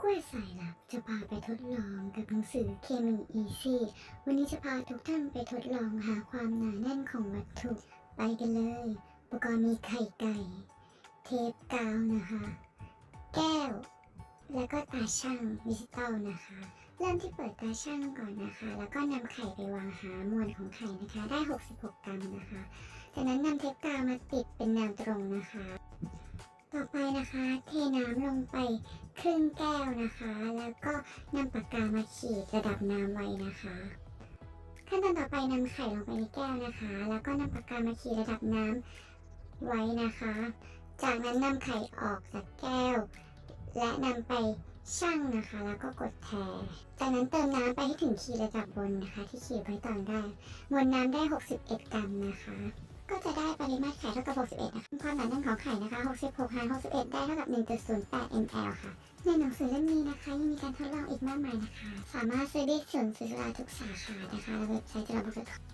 กล้วยสายลับจะพาไปทดลองกับหนังสือเคมีอีซี่วันนี้จะพาทุกท่านไปทดลองหาความหนาแน่นของวัตถุ ไปกันเลย อุปกรณ์มีไข่ไก่ เทปกาวนะคะ แก้ว แล้วก็ตาช่างดิจิตอลนะคะ เริ่มที่เปิดตาช่างก่อนนะคะ แล้วก็นำไข่ไปวางหามวลของไข่นะคะ ได้ 66 กรัมนะคะ จากนั้นนำเทปกาวมาติดเป็นแนวตรงนะคะ นะคะ เทน้ำลงไปครึ่งแก้วนะคะ แล้วก็นำปากกามาขีดระดับน้ำไว้นะคะ ขั้นตอนต่อไปนำไข่ลงไปในแก้วนะคะ แล้วก็นำปากกามาขีดระดับน้ำไว้นะคะ จากนั้นนำไข่ออกจากแก้ว และนำไปชั่งนะคะ แล้วก็กดแทจากนั้นเติมน้ำไปให้ถึงขีดระดับบนนะคะ ที่ขีดไว้ตอนแรกมวลน้ำได้ 61 กรัมนะคะ ก็จะได้ปริมาตรไข่เท่ากับ 61 นะคะ ความหนาแน่นของไข่นะคะ 66หาร61 ได้เท่ากับ 1.08 ml ค่ะ ในหนังสือเล่มนี้นะคะ ยังมีการทดลองอีกมากมายนะคะ สามารถซื้อได้ที่วนย์สื่อสารทุกสาขานะคะและเว็บไซต์จุฬาภรณ์